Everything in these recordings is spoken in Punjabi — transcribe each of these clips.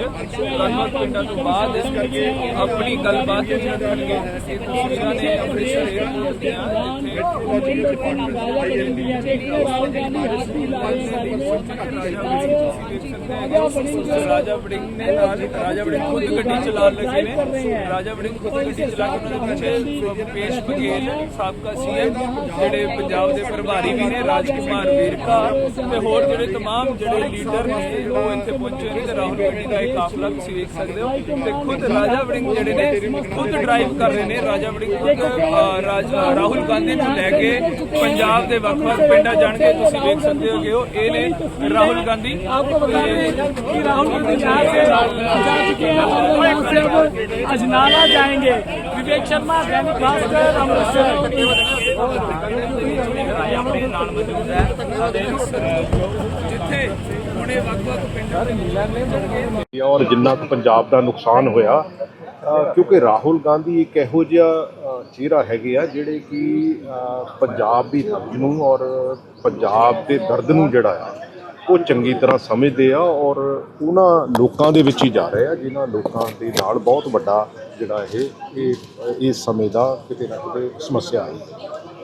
ਗੱਲਬਾਤ ਪਿੰਡਾਂ ਤੋਂ ਬਾਅਦ ਆਪਣੀ ਗੱਲਬਾਤ ਵੀ ਰੱਖਣਗੇ ਇਹ ਤਸਵੀਰਾਂ ਨੇ ਅੰਮ੍ਰਿਤਸਰ ਏਅਰਪੋਰਟ ਦੀਆਂ ਜਿੱਥੇ ਰਾਜਾ ਵੜਿੰਗ ਨੇ ਨਾਲ ਰਾਜਾ ਵੜਿੰਗ ਖੁਦ ਗੱਡੀ ਚਲਾ ਲੱਗੇ ਨੇ ਰਾਜਾ ਵੜਿੰਗ ਖੁਦ ਗੱਡੀ ਚਲਾ ਕੇ ਉਹਨਾਂ ਦੇ ਪਿੱਛੇ ਪੇਸ਼ ਬਗੇਲ ਸਾਬਕਾ ਸੀਐਮ ਜਿਹੜੇ ਪੰਜਾਬ ਦੇ ਪ੍ਰਭਾਰੀ ਵੀ ਨੇ ਰਾਜਕੁਮਾਰ ਵੇਰਕਾ ਤੇ ਹੋਰ ਜਿਹੜੇ तमाम ਜਿਹੜੇ ਲੀਡਰ ਨੇ ਉਹ ਇੱਥੇ ਪਹੁੰਚੇ ਨੇ ਤੇ ਰਾਹੁਲ ਗਾਂਧੀ ਦਾ ਇਹ ਕਾਫਲਾ ਤੁਸੀਂ ਵੇਖ ਸਕਦੇ ਹੋ ਤੇ ਖੁਦ ਰਾਜਾ ਵੜਿੰਗ ਜਿਹੜੇ ਨੇ ਖੁਦ ਡਰਾਈਵ ਕਰ ਰਹੇ ਨੇ ਰਾਜਾ ਵੜਿੰਗ ਖੁਦ ਅ, ਰਾਜ- ਅ, ਰਾਹੁਲ ਗਾਂਧੀ ਨੂੰ ਲੈ ਕੇ ਪੰਜਾਬ ਦੇ ਵੱਖ-ਵੱਖ ਪਿੰਡਾਂ ਜਾਣਗੇ ਤੁਸੀਂ ਵੇਖ ਸਕਦੇ ਹੋਗੇ ਉਹ ਇਹ ਨੇ ਰਾਹੁਲ ਗਾਂਧੀ ਤੇ ਰਾਹੁਲ ਗਾਂਧੀ यहाँ से जा चुके हैं और यहाँ से अब अजनाला जाएंगे विवेक शर्मा दैनिक भास्कर अमृतसर ਜਿੱਥੇ ਔਰ ਜਿੰਨਾ ਕੁ ਪੰਜਾਬ ਦਾ ਨੁਕਸਾਨ ਹੋਇਆ ਕਿਉਂਕਿ ਰਾਹੁਲ ਗਾਂਧੀ ਇੱਕ ਇਹੋ ਜਿਹਾ ਚਿਹਰਾ ਹੈਗੇ ਆ ਜਿਹੜੇ ਕਿ ਪੰਜਾਬ ਦੀ ਨਬਜ਼ ਨੂੰ ਔਰ ਪੰਜਾਬ ਦੇ ਦਰਦ ਨੂੰ ਜਿਹੜਾ ਆ ਉਹ ਚੰਗੀ ਤਰ੍ਹਾਂ ਸਮਝਦੇ ਆ ਔਰ ਉਹਨਾਂ ਲੋਕਾਂ ਦੇ ਵਿੱਚ ਹੀ ਜਾ ਰਹੇ ਆ ਜਿਨ੍ਹਾਂ ਲੋਕਾਂ ਦੇ ਨਾਲ ਬਹੁਤ ਵੱਡਾ ਜਿਹੜਾ ਇਹ ਇਹ ਇਸ ਸਮੇਂ ਦਾ ਕਿਤੇ ਨਾ ਕਿਤੇ ਸਮੱਸਿਆ ਹੈ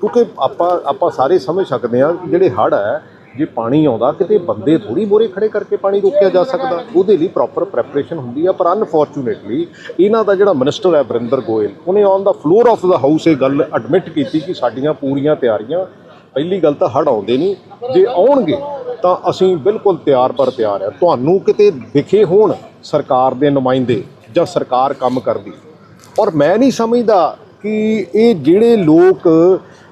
ਕਿਉਂਕਿ ਆਪਾਂ ਆਪਾਂ ਸਾਰੇ ਸਮਝ ਸਕਦੇ ਹਾਂ ਜਿਹੜੇ ਹੜ੍ਹ ਹੈ, ਜੇ ਪਾਣੀ ਆਉਂਦਾ, ਕਿਤੇ ਬੰਦੇ ਥੋੜੀ ਮੋਰੇ ਖੜੇ ਕਰਕੇ ਪਾਣੀ ਰੋਕਿਆ ਜਾ ਸਕਦਾ। ਉਹਦੇ ਲਈ ਪ੍ਰੋਪਰ ਪ੍ਰੈਪਰੇਸ਼ਨ ਹੁੰਦੀ ਆ, ਪਰ ਅਨਫੋਰਚੂਨੇਟਲੀ ਇਹਨਾਂ ਦਾ ਜਿਹੜਾ ਮਿਨਿਸਟਰ ਹੈ ਵਰਿੰਦਰ ਗੋਇਲ, ਉਹਨੇ on the floor of the house ਇਹ ਗੱਲ ਐਡਮਿਟ ਕੀਤੀ ਕਿ ਸਾਡੀਆਂ ਪੂਰੀਆਂ ਤਿਆਰੀਆਂ, ਪਹਿਲੀ ਗੱਲ ਤਾਂ ਹੜ੍ਹ ਆਉਂਦੇ ਨਹੀਂ, ਜੇ ਆਉਣਗੇ ਤਾਂ ਅਸੀਂ ਬਿਲਕੁਲ ਤਿਆਰ ਪਰ ਤਿਆਰ ਆ ਤੁਹਾਨੂੰ ਕਿਤੇ ਦਿਖੇ ਹੋਣ ਸਰਕਾਰ ਦੇ ਨੁਮਾਇੰਦੇ ਜਾਂ ਸਰਕਾਰ ਕੰਮ ਕਰਦੀ। ਔਰ ਮੈਂ ਨਹੀਂ ਸਮਝਦਾ ਕਿ ਇਹ ਜਿਹੜੇ ਲੋਕ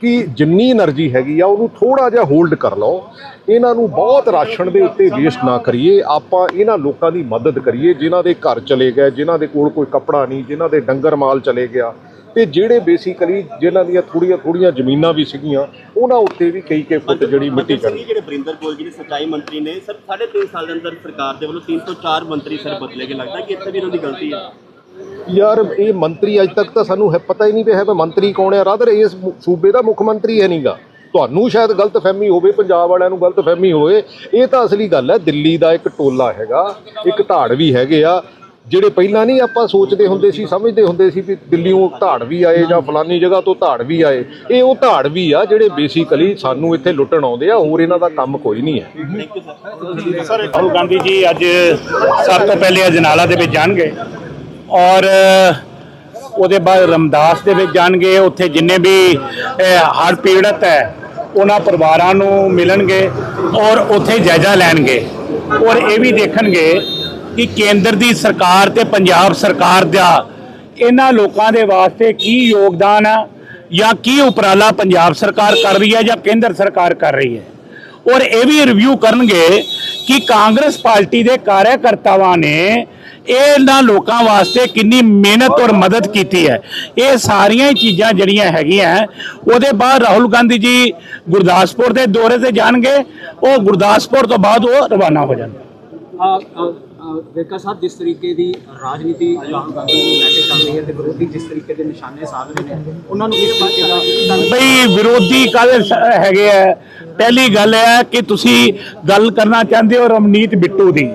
ਕਿ ਜਿੰਨੀ એનર્ਜੀ ਹੈਗੀ ਆ ਉਹਨੂੰ ਥੋੜਾ ਜਿਹਾ ਹੋਲਡ ਕਰ ਲਓ। ਇਹਨਾਂ ਨੂੰ ਬਹੁਤ ਰਾਸ਼ਨ ਦੇ ਉੱਤੇ ਵੇਸਟ ਨਾ ਕਰੀਏ। ਆਪਾਂ ਇਹਨਾਂ ਲੋਕਾਂ ਦੀ ਮਦਦ ਕਰੀਏ ਜਿਨ੍ਹਾਂ ਦੇ ਘਰ ਚਲੇ ਗਏ ਜਿਨ੍ਹਾਂ ਦੇ ਕੋਲ ਕੋਈ ਕੱਪੜਾ ਨਹੀਂ ਜਿਨ੍ਹਾਂ ਦੇ ਡੰਗਰ ਮਾਲ ਚਲੇ ਗਿਆ। ਤੇ ਜਿਹੜੇ ਬੇਸਿਕਲੀ ਜਿਨ੍ਹਾਂ ਦੀਆਂ ਥੋੜੀਆਂ ਥੋੜੀਆਂ ਜ਼ਮੀਨਾਂ ਵੀ ਸੀਗੀਆਂ ਉਹਨਾਂ ਉੱਤੇ ਵੀ ਕਈ ਕਈ ਫੁੱਟ ਜਿਹੜੀ ਮਿੱਟੀ ਚੜ ਜਿਹੜੇ ਬਰਿੰਦਰ ਕੋਲ ਜਿਹੜੇ ਸਚਾਈ ਮੰਤਰੀ ਨੇ ਸਰ 3.5 ਸਾਲ ਦੇ ਅੰਦਰ ਸਰਕਾਰ ਦੇ ਵੱਲੋਂ 3 ਤੋਂ 4 ਮੰਤਰੀ ਸਰ ਬਦਲੇ ਗਏ। ਲੱਗਦਾ ਕਿ ਇੱਥੇ ਵੀ ਇਹਨਾਂ ਦੀ ਗਲਤੀ ਹੈ? ਯਾਰ, ਇਹ ਮੰਤਰੀ ਅੱਜ ਤੱਕ ਤਾਂ ਸਾਨੂੰ ਹੈ, ਪਤਾ ਹੀ ਨਹੀਂ ਪਿਆ ਹੈ ਵੀ ਮੰਤਰੀ ਕੌਣ ਹੈ। ਰਾਦਰ ਇਸ ਸੂਬੇ ਦਾ ਮੁੱਖ ਮੰਤਰੀ ਹੈ ਨਹੀਂਗਾ ਤੁਹਾਨੂੰ ਸ਼ਾਇਦ ਗਲਤਫਹਿਮੀ ਹੋਵੇ, ਪੰਜਾਬ ਵਾਲਿਆਂ ਨੂੰ ਗਲਤਫਹਿਮੀ ਹੋਵੇ। ਇਹ ਤਾਂ ਅਸਲੀ ਗੱਲ ਹੈ, ਦਿੱਲੀ ਦਾ ਇੱਕ ਟੋਲਾ ਹੈਗਾ, ਇੱਕ ਧਾੜ ਵੀ ਹੈਗੇ ਆ, ਜਿਹੜੇ ਪਹਿਲਾਂ ਨਹੀਂ ਆਪਾਂ ਸੋਚਦੇ ਹੁੰਦੇ ਸੀ, ਸਮਝਦੇ ਹੁੰਦੇ ਸੀ ਵੀ ਦਿੱਲੀੋਂ ਧਾੜ ਵੀ ਆਏ ਜਾਂ ਫਲਾਨੀ ਜਗ੍ਹਾ ਤੋਂ ਧਾੜ ਵੀ ਆਏ। ਇਹ ਉਹ ਧਾੜ ਵੀ ਆ, ਜਿਹੜੇ ਬੇਸਿਕਲੀ ਸਾਨੂੰ ਇੱਥੇ ਲੁੱਟਣ ਆਉਂਦੇ ਆ, ਹੋਰ ਇਹਨਾਂ ਦਾ ਕੰਮ ਕੋਈ ਨਹੀਂ ਹੈ। ਰਾਹੁਲ ਗਾਂਧੀ ਜੀ ਅੱਜ ਸਭ ਤੋਂ ਪਹਿਲੇ ਅਜਨਾਲਾ ਦੇ ਵਿੱਚ ਜਾਣਗੇ। ਔਰ ਉਹਦੇ ਬਾਅਦ ਰਮਦਾਸ ਦੇ ਵਿੱਚ ਜਾਣਗੇ, ਉੱਥੇ ਜਿੰਨੇ ਵੀ ਹੜ੍ਹ ਪੀੜਤ ਹੈ, ਉਹਨਾਂ ਪਰਿਵਾਰਾਂ ਨੂੰ ਮਿਲਣਗੇ ਔਰ ਉੱਥੇ ਜਾਇਜ਼ਾ ਲੈਣਗੇ। ਔਰ ਇਹ ਵੀ ਦੇਖਣਗੇ ਕਿ ਕੇਂਦਰ ਦੀ ਸਰਕਾਰ ਤੇ ਪੰਜਾਬ ਸਰਕਾਰ ਦਾ ਇਹਨਾਂ ਲੋਕਾਂ ਦੇ ਵਾਸਤੇ ਕੀ ਯੋਗਦਾਨ ਹੈ ਜਾਂ ਕੀ ਉਪਰਾਲਾ ਪੰਜਾਬ ਸਰਕਾਰ ਕਰ ਰਹੀ ਹੈ ਜਾਂ ਕੇਂਦਰ ਸਰਕਾਰ ਕਰ ਰਹੀ ਹੈ। ਔਰ ਇਹ ਵੀ ਰਿਵਿਊ ਕਰਨਗੇ ਕਿ ਕਾਂਗਰਸ ਪਾਰਟੀ ਦੇ ਕਾਰਜਕਰਤਾਵਾਂ ਨੇ ਇਹਨਾਂ ਲੋਕਾਂ ਵਾਸਤੇ ਕਿੰਨੀ ਮਿਹਨਤ ਔਰ ਮਦਦ ਕੀਤੀ ਹੈ। ਇਹ ਸਾਰੀਆਂ ਹੀ ਚੀਜ਼ਾਂ ਜਿਹੜੀਆਂ ਹੈਗੀਆਂ, ਉਹਦੇ ਬਾਅਦ ਰਾਹੁਲ ਗਾਂਧੀ ਜੀ ਗੁਰਦਾਸਪੁਰ ਦੇ ਦੌਰੇ ਤੇ ਜਾਣਗੇ, ਉਹ ਗੁਰਦਾਸਪੁਰ ਤੋਂ ਬਾਅਦ ਉਹ ਰਵਾਨਾ ਹੋ ਜਾਣਗੇ। ਵੇਖਾ ਸਾਹਿਬ, ਜਿਸ ਤਰੀਕੇ ਦੀ ਰਾਜਨੀਤੀ ਰਾਹੁਲ ਗਾਂਧੀ ਨੂੰ ਲੈ ਕੇ ਚੱਲ ਰਹੀ ਹੈ ਤੇ ਵਿਰੋਧੀ ਜਿਸ ਤਰੀਕੇ ਦੇ ਨਿਸ਼ਾਨੇ ਸਾਧ ਰਹੇ ਨੇ, ਉਹਨਾਂ ਨੂੰ ਇਸ ਤਰੀਕੇ ਦਾ ਬਈ, ਵਿਰੋਧੀ ਕਾਹਦੇ ਹੈਗੇ ਆ? ਪਹਿਲੀ ਗੱਲ ਹੈ ਕਿ ਤੁਸੀਂ ਗੱਲ ਕਰਨਾ ਚਾਹੁੰਦੇ ਹੋ ਰਮਨੀਤ ਬਿੱਟੂ ਦੀ।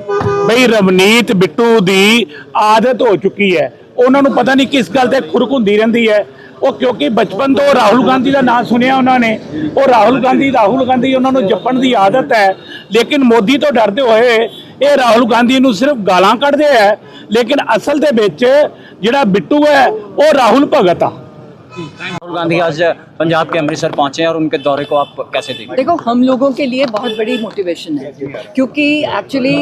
ਬਈ ਰਮਨੀਤ ਬਿੱਟੂ ਦੀ ਆਦਤ ਹੋ ਚੁੱਕੀ ਹੈ। ਉਹਨਾਂ ਨੂੰ ਪਤਾ ਨਹੀਂ ਕਿਸ ਗੱਲ ਤੇ ਖੁਰਕ ਹੁੰਦੀ ਰਹਿੰਦੀ ਹੈ। ਉਹ ਕਿਉਂਕਿ ਬਚਪਨ ਤੋਂ ਰਾਹੁਲ ਗਾਂਧੀ ਦਾ ਨਾਮ ਸੁਣਿਆ ਉਹਨਾਂ ਨੇ। ਉਹ ਰਾਹੁਲ ਗਾਂਧੀ ਰਾਹੁਲ ਗਾਂਧੀ ਉਹਨਾਂ ਨੂੰ ਜਪਣ ਦੀ ਆਦਤ ਹੈ। ਲੇਕਿਨ ਮੋਦੀ ਤੋਂ ਡਰਦੇ ਹੋਏ ਇਹ ਰਾਹੁਲ ਗਾਂਧੀ ਨੂੰ ਸਿਰਫ ਗਾਲਾਂ ਕੱਢਦੇ ਆ ਲੇਕਿਨ ਅਸਲ ਦੇ ਵਿੱਚ ਜਿਹੜਾ ਬਿੱਟੂ ਹੈ ਉਹ ਰਾਹੁਲ भगत ਆ राहुल गांधी आज पंजाब के अमृतसर पहुंचे हैं और उनके दौरे को आप कैसे देखते हैं देखो हम लोगों के लिए बहुत बड़ी मोटिवेशन है क्योंकि एक्चुअली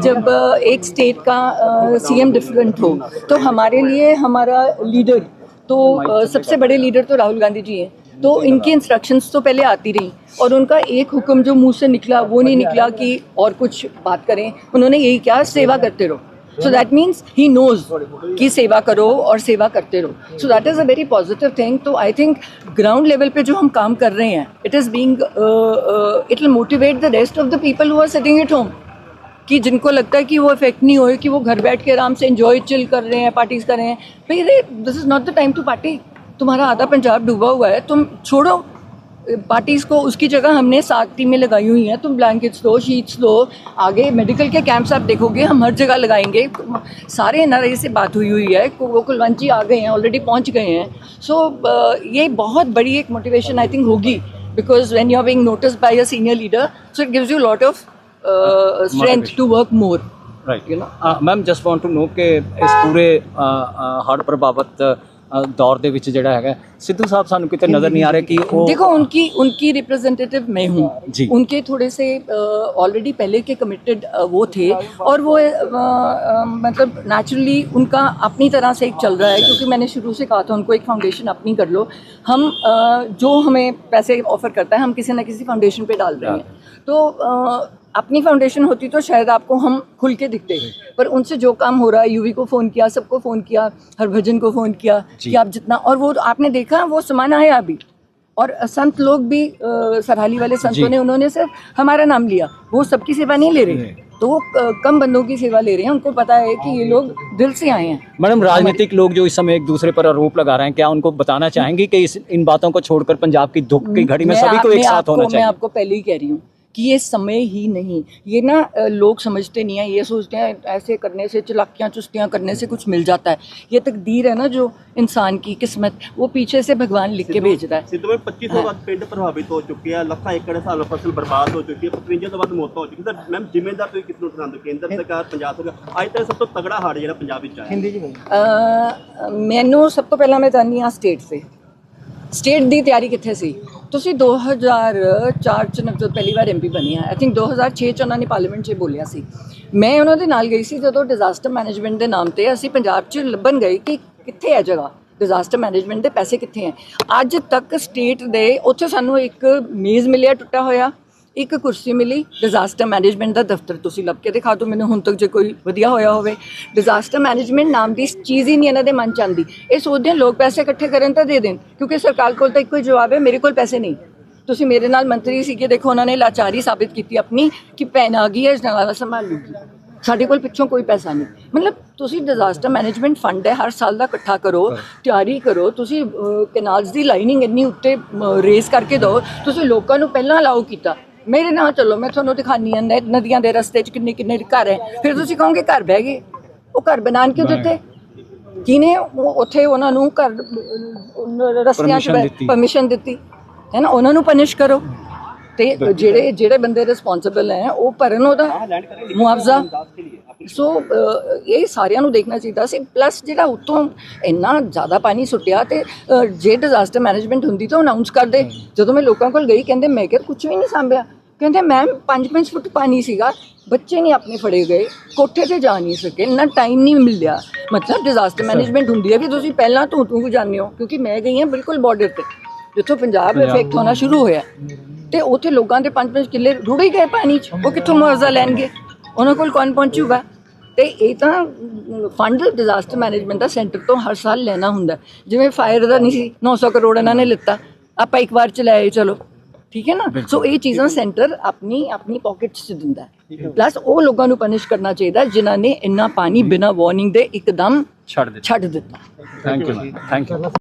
जब अ, एक स्टेट का सीएम डिफरेंट हो तो हमारे लिए हमारा लीडर तो अ, सबसे बड़े लीडर तो राहुल गांधी जी हैं तो इनकी इंस्ट्रक्शंस तो पहले आती रही और उनका एक हुक्म जो मुँह से निकला वो नहीं निकला कि और कुछ बात करें। उन्होंने यही कहा सेवा करते रहो। So that means he. Knows कि सेवा करो और सेवा करते रहो। So that is a very positive thing तो आई थिंक ग्राउंड लेवल पे जो हम काम कर रहे हैं it is being it will motivate the rest of the people who are sitting at home कि जिनको लगता है कि वो इफ़ेक्ट नहीं हो कि वो घर बैठ के आराम से एंजॉय चिल कर रहे हैं पार्टीज़ कर रहे हैं। भाई this is not the time to party तुम्हारा आधा पंजाब डूबा हुआ है तुम छोड़ो। पार्टीज़ को उसकी जगह हमने सात टीमें लगाई हुई हैं तुम ब्लैंकेट्स दो शीट्स दो आगे मेडिकल के कैंप्स आप देखोगे हम हर जगह लगाएँगे। सारे एन से बात हुई हुई है वो कुलवंत जी आ गए हैं ऑलरेडी पहुँच गए हैं। सो ये बहुत बड़ी एक मोटिवेशन आई थिंक होगी because when you are being notice by a senior leader so it gives you lot of strength to work more right you know ma'am just want to know के इस पूरे हर प्रभावित ਅ, ਦੌਰ ਦੇ ਵਿੱਚ ਜਿਹੜਾ ਹੈਗਾ ਸਿੱਧੂ ਸਾਹਿਬ ਸਾਨੂੰ ਕਿਤੇ ਨਜ਼ਰ ਨਹੀਂ ਆ ਰਿਹਾ ਕਿ ਉਹ देखो उनकी उनकी रिप्रेजेंटेटिव मैं हूँ जी। उनके थोड़े से ऑलरेडी पहले के कमिटेड वो थे और वो अ, अ, मतलब नेचुरली उनका अपनी तरह से एक चल रहा है क्योंकि मैंने शुरू से कहा था उनको एक फाउंडेशन अपनी कर लो हम अ, जो हमें पैसे ऑफर करता है हम किसी ना किसी फाउंडेशन पे डाल रहे हैं तो अ, अपनी फाउंडेशन होती तो शायद आपको हम खुल के दिखते। पर उनसे जो काम हो रहा है यूवी को फ़ोन किया सबको फ़ोन किया हरभजन को फ़ोन किया कि आप जितना और वो आपने देखा वो समान आया अभी। और संत लोग भी सरहाली वाले संतों ने उन्होंने सिर्फ़ हमारा नाम लिया। वो सबकी सेवा नहीं ले रहे। तो वो कम बंदों की सेवा ले रहे हैं। उनको पता है कि ये लोग दिल से आए हैं। मैडम राजनीतिक लोग जो इस समय एक दूसरे पर आरोप लगा रहे हैं क्या उनको बताना चाहेंगे कि इस इन बातों को छोड़कर पंजाब की दुख की घड़ी में सभी को एक साथ होना मैं आपको पहले ही कह रही हूँ। कि ये समय ही नहीं ये ना अ, लोग समझते नहीं है ये सोचते हैं ऐसे करने से चलाकियाँ चुस्तियाँ करने से कुछ मिल जाता है ये तकदीर है ना जो इंसान की किस्मत वो पीछे से भगवान लिख के भेजता है ਸਿੱਧੂ ਵਿੱਚ 2500 ਵੱਧ ਪਿੰਡ ਪ੍ਰਭਾਵਿਤ ਹੋ ਚੁੱਕੇ ਆ ਲੱਖਾਂ ਏਕੜ ਦੇ ਹਿਸਾਬ ਨਾਲ ਫਸਲ ਬਰਬਾਦ ਹੋ ਚੁੱਕੀ ਹੈ 55 ਤੋਂ ਵੱਧ ਮੌਤਾਂ ਹੋ ਚੁੱਕੀਆਂ ਸਰ ਮੈਮ ਜ਼ਿੰਮੇਦਾਰ ਤੁਸੀਂ ਕਿਸ ਨੂੰ ਠਹਿਰਾਉਂਦੇ ਹੋ? ਕੇਂਦਰ ਸਰਕਾਰ ਪੰਜਾਬ ਸਰਕਾਰ ਅੱਜ ਤੱਕ ਸਭ ਤੋਂ ਤਗੜਾ ਹਾੜ ਜਿਹੜਾ ਪੰਜਾਬ ਵਿੱਚ ਆਇਆ ਅ, ਮੈਨੂੰ ਸਭ ਤੋਂ ਪਹਿਲਾਂ ਮੈਂ ਚਾਹੁੰਦੀ ਹਾਂ ਸਟੇਟ ਸੇ ਸਟੇਟ ਦੀ ਤਿਆਰੀ ਕਿੱਥੇ ਸੀ ਤੁਸੀਂ 2004 ਚ ਨਵਜੋਤ ਪਹਿਲੀ ਵਾਰ ਐਮਪੀ ਬਣੀ ਆ ਆਈ ਥਿੰਕ 2006 ਚ ਉਹਨਾਂ ਨੇ ਪਾਰਲੀਮੈਂਟ 'ਚ ਬੋਲਿਆ ਸੀ। ਮੈਂ ਉਹਨਾਂ ਦੇ ਨਾਲ ਗਈ ਸੀ ਜਦੋਂ ਡਿਜ਼ਾਸਟਰ ਮੈਨੇਜਮੈਂਟ ਦੇ ਨਾਮ ਤੇ ਅਸੀਂ ਪੰਜਾਬ 'ਚ ਲੱਭਣ ਗਏ ਕਿ ਕਿੱਥੇ ਹੈ ਜਗ੍ਹਾ? ਡਿਜ਼ਾਸਟਰ ਮੈਨੇਜਮੈਂਟ ਦੇ ਪੈਸੇ ਕਿੱਥੇ ਹੈ ਅੱਜ ਤੱਕ ਸਟੇਟ ਦੇ, ਉੱਥੇ ਸਾਨੂੰ ਇੱਕ ਮੇਜ਼ ਮਿਲਿਆ, ਟੁੱਟਾ ਹੋਇਆ। ਇੱਕ ਕੁਰਸੀ ਮਿਲੀ ਡਿਜ਼ਾਸਟਰ ਮੈਨੇਜਮੈਂਟ ਦਾ ਦਫ਼ਤਰ ਤੁਸੀਂ ਲੱਭ ਕੇ ਦਿਖਾ ਦਿਓ ਮੈਨੂੰ ਹੁਣ ਤੱਕ ਜੇ ਕੋਈ ਵਧੀਆ ਹੋਇਆ ਹੋਵੇ। ਡਿਜ਼ਾਸਟਰ ਮੈਨੇਜਮੈਂਟ ਨਾਮ ਦੀ ਚੀਜ਼ ਹੀ ਨਹੀਂ ਇਹਨਾਂ ਦੇ ਮਨ ਚ ਆਉਂਦੀ। ਇਹ ਸੋਚਦੇ ਆ ਲੋਕ ਪੈਸੇ ਇਕੱਠੇ ਕਰਨ ਤਾਂ ਦੇ ਦੇਣ ਕਿਉਂਕਿ ਸਰਕਾਰ ਕੋਲ ਤਾਂ ਇੱਕੋ ਹੀ ਜਵਾਬ ਹੈ ਮੇਰੇ ਕੋਲ ਪੈਸੇ ਨਹੀਂ। ਤੁਸੀਂ ਮੇਰੇ ਨਾਲ ਮੰਤਰੀ ਸੀਗੇ ਦੇਖੋ ਉਹਨਾਂ ਨੇ ਲਾਚਾਰੀ ਸਾਬਿਤ ਕੀਤੀ ਆਪਣੀ ਕਿ ਪੈਨ ਆ ਗਈ ਹੈ ਜਨਾਲਾ ਸੰਭਾਲ ਲੂਗੀ ਸਾਡੇ ਕੋਲ ਪਿੱਛੋਂ ਕੋਈ ਪੈਸਾ ਨਹੀਂ। ਮਤਲਬ ਤੁਸੀਂ ਡਿਜ਼ਾਸਟਰ ਮੈਨੇਜਮੈਂਟ ਫੰਡ ਹੈ ਹਰ ਸਾਲ ਦਾ ਇਕੱਠਾ ਕਰੋ ਤਿਆਰੀ ਕਰੋ ਤੁਸੀਂ ਕੈਨਾਲਸ ਦੀ ਲਾਈਨਿੰਗ ਇੰਨੀ ਉੱਤੇ ਰੇਸ ਕਰਕੇ ਦਿਓ ਤੁਸੀਂ ਲੋਕਾਂ ਨੂੰ ਪਹਿਲਾਂ ਅਲਾਉ ਕੀਤਾ। ਮੇਰੇ ਨਾਲ ਚੱਲੋ ਮੈਂ ਤੁਹਾਨੂੰ ਦਿਖਾਨੀ ਆ ਨਦੀਆਂ ਦੇ ਰਸਤੇ 'ਚ ਕਿੰਨੇ ਕਿੰਨੇ ਘਰ ਹੈ ਫਿਰ ਤੁਸੀਂ ਕਹੋਗੇ ਘਰ ਬਹਿ ਗਏ? ਉਹ ਘਰ ਬਣਾਉਣ ਕਿਉਂ ਦਿੱਤੇ? ਕਿਨੇ ਉੱਥੇ ਉਹਨਾਂ ਨੂੰ ਘਰ ਰਸਤਿਆਂ 'ਚ। ਪਰਮਿਸ਼ਨ ਦਿੱਤੀ। ਹੈ ਨਾ ਉਹਨਾਂ ਨੂੰ ਪਨਿਸ਼ ਕਰੋ। ਤੇ ਜਿਹੜੇ ਜਿਹੜੇ ਬੰਦੇ ਰਿਸਪੌਂਸਿਬਲ ਹੈ ਉਹ ਭਰਨ ਉਹਦਾ ਮੁਆਵਜ਼ਾ। ਸੋ ਇਹ ਸਾਰਿਆਂ ਨੂੰ ਦੇਖਣਾ ਚਾਹੀਦਾ ਸੀ। ਪਲੱਸ ਜਿਹੜਾ ਉਤੋਂ ਇੰਨਾ ਜ਼ਿਆਦਾ ਪਾਣੀ ਸੁੱਟਿਆ ਤੇ ਜੇ ਡਿਜ਼ਾਸਟਰ ਮੈਨੇਜਮੈਂਟ ਹੁੰਦੀ ਤਾਂ ਅਨਾਉਂਸ ਕਰ ਦੇ ਜਦੋਂ ਮੈਂ ਲੋਕਾਂ ਕੋਲ ਗਈ ਕਹਿੰਦੇ ਮੈਂ ਕਿਹਾ ਕੁਝ ਵੀ ਨਹੀਂ ਸਾਂਭਿਆ। ਕਹਿੰਦੇ ਮੈਮ 5-5 ਫੁੱਟ ਪਾਣੀ ਸੀਗਾ। ਬੱਚੇ ਨਹੀਂ ਆਪਣੇ ਫੜੇ ਗਏ। ਕੋਠੇ ਤੇ ਜਾ ਨਹੀਂ ਸਕੇ। ਇੰਨਾ ਟਾਈਮ ਨਹੀਂ ਮਿਲਿਆ। ਮਤਲਬ ਡਿਜ਼ਾਸਟਰ ਮੈਨੇਜਮੈਂਟ ਹੁੰਦੀ ਹੈ ਕਿ ਤੁਸੀਂ ਪਹਿਲਾਂ ਤੂੰ ਤੂੰ ਜਾਂਦੇ ਹੋ। ਕਿਉਂਕਿ ਮੈਂ ਗਈ ਹਾਂ ਬਿਲਕੁਲ ਬਾਰਡਰ ਤੇ। ਜਿੱਥੋਂ ਪੰਜਾਬ ਇਫੈਕਟ ਹੋਣਾ ਸ਼ੁਰੂ ਹੋਇਆ। ਤੇ ਉੱਥੇ ਲੋਕਾਂ ਦੇ 5-5 ਕਿੱਲੇ ਰੁੜ ਹੀ ਗਏ ਪਾਣੀ 'ਚ। ਉਹ ਕਿੱਥੋਂ ਮੁਆਵਜ਼ਾ ਲੈਣਗੇ? ਉਹਨਾਂ ਕੋਲ ਕੌਣ ਪਹੁੰਚੂਗਾ? ਤੇ ਇਹ ਤਾਂ ਫੰਡ ਡਿਜ਼ਾਸਟਰ ਮੈਨੇਜਮੈਂਟ ਦਾ ਸੈਂਟਰ ਤੋਂ ਹਰ ਸਾਲ ਲੈਣਾ ਹੁੰਦਾ। ਜਿਵੇਂ ਫਾਇਰ ਦਾ ਨਹੀਂ ਸੀ 900 ਕਰੋੜ ਇਹਨਾਂ ਨੇ ਲਿੱਤਾ। ਆਪਾਂ ਇੱਕ ਵਾਰ ਚ ਲੈ ਚਲੋ। ਠੀਕ ਹੈ ਨਾ? ਸੋ ਇਹ ਚੀਜ਼ਾਂ ਸੈਂਟਰ ਆਪਣੀ ਆਪਣੀ ਪਾਕਟਸ ਚ ਦਿੰਦਾ ਪਲੱਸ ਉਹ ਲੋਕਾਂ ਨੂੰ ਪਨਿਸ਼ ਕਰਨਾ ਚਾਹੀਦਾ ਜਿਨ੍ਹਾਂ ਨੇ ਇੰਨਾ ਪਾਣੀ ਬਿਨਾਂ ਵਾਰਨਿੰਗ ਦੇ ਇੱਕਦਮ ਛੱਡ ਦਿੱਤਾ। ਛੱਡ ਦਿੱਤਾ। Thank you thank you